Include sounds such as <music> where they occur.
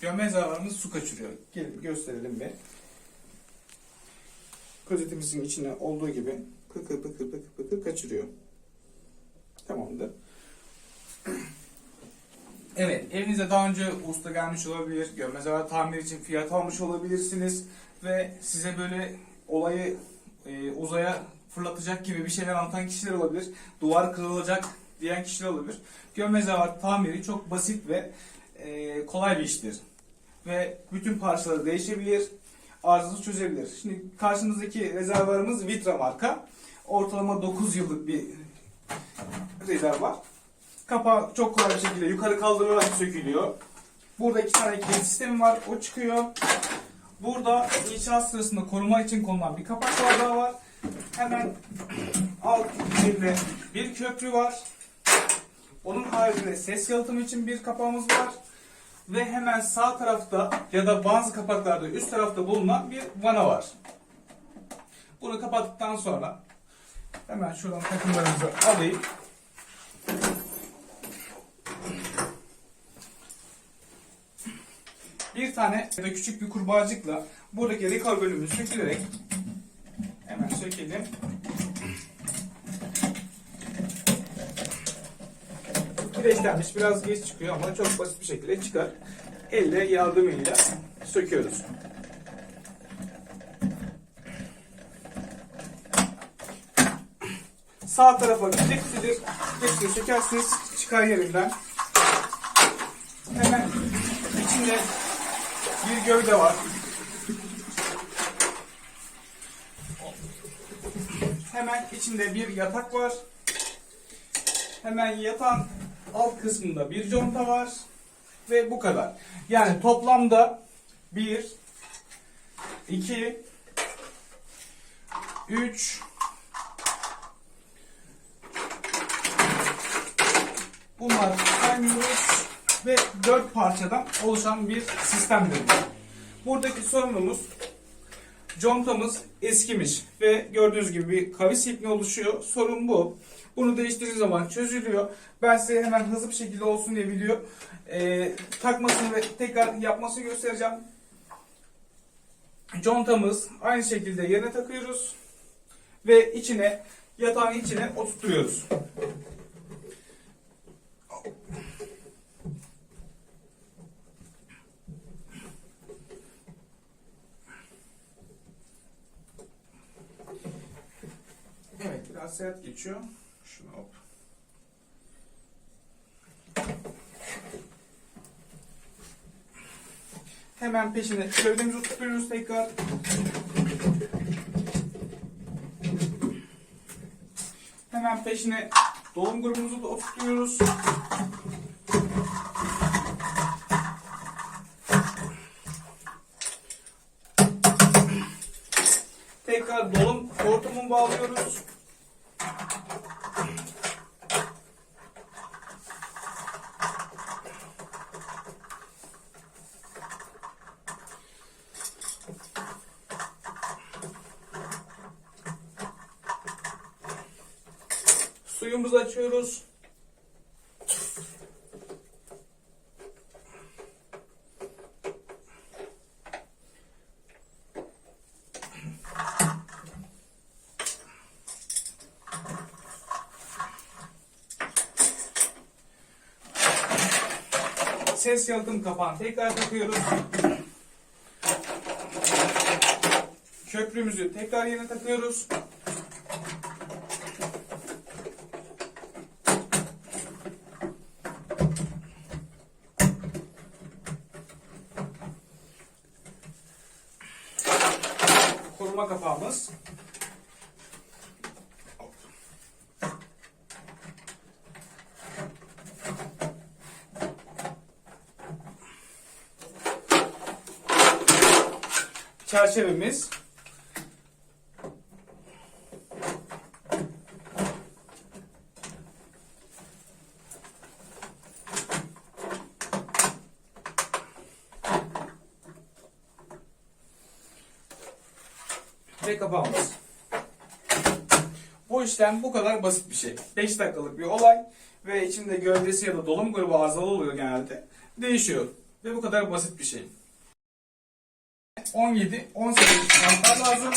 Gömme zararımız su kaçırıyor. Gelin gösterelim bir. Klozetimizin içine olduğu gibi pıkır pıkır pıkır pıkır kaçırıyor. Tamamdır. <clears throat> Evet, evinize daha önce usta gelmiş olabilir, gömme zarar tamir için fiyat almış olabilirsiniz ve size böyle olayı e, uzaya fırlatacak gibi bir şeyler anlatan kişiler olabilir. Duvar kırılacak diyen kişiler olabilir. Gömme zarar tamiri çok basit ve e, kolay bir iştir. Ve bütün parçaları değişebilir, arızası çözebilir. Şimdi karşımızdaki rezervuarımız Vitra marka. Ortalama 9 yıllık bir rezervuar. Kapağı çok kolay bir şekilde yukarı kaldırılarak sökülüyor. Burada iki tane kilit sistemi var. O çıkıyor. Burada inşaat sırasında koruma için konulan bir kapak bardağı var. Hemen alt içinde bir köprü var. Onun haricinde ses yalıtımı için bir kapağımız var. Ve hemen sağ tarafta ya da bazı kapaklarda üst tarafta bulunan bir vana var. Bunu kapattıktan sonra hemen şuradan takımlarımızı alayım. Bir tane ya da küçük bir kurbağacıkla buradaki rekor bölümü sökülerek hemen sökelim. Kireçlenmiş biraz geç çıkıyor ama çok basit bir şekilde çıkar. Elle yardımıyla söküyoruz. Sağ tarafa kilitlidir. Hepsini sökersiniz çıkar yerinden. Hemen içinde bir gövde var. Hemen içinde bir yatak var. Hemen yatağın alt kısmında bir conta var. Ve bu kadar. Yani toplamda 1 2 3 Bunlar saymıyoruz ve 4 parçadan oluşan bir sistemdir. bu. Buradaki sorunumuz contamız eskimiş ve gördüğünüz gibi bir kavis ipni oluşuyor. Sorun bu. Bunu değiştirdiğiniz zaman çözülüyor. Ben size hemen hızlı bir şekilde olsun diye video e, takmasını ve tekrar yapmasını göstereceğim. Contamız aynı şekilde yerine takıyoruz ve içine yatağın içine oturtuyoruz. Sert geçiyor. Şunu hop. Hemen peşine gövdemizi oturtuyoruz tekrar. Hemen peşine dolum grubumuzu da oturtuyoruz. Tekrar dolum hortumunu bağlıyoruz. Suyumuzu açıyoruz. Ses yalıtım kapağını tekrar takıyoruz. Köprümüzü tekrar yerine takıyoruz. Koruma kapağımız. Çerçevemiz. Ve kapağımız. Bu işlem bu kadar basit bir şey. 5 dakikalık bir olay ve içinde gövdesi ya da dolum grubu arızalı oluyor genelde. Değişiyor. Ve bu kadar basit bir şey. 17, 18 çanta lazım.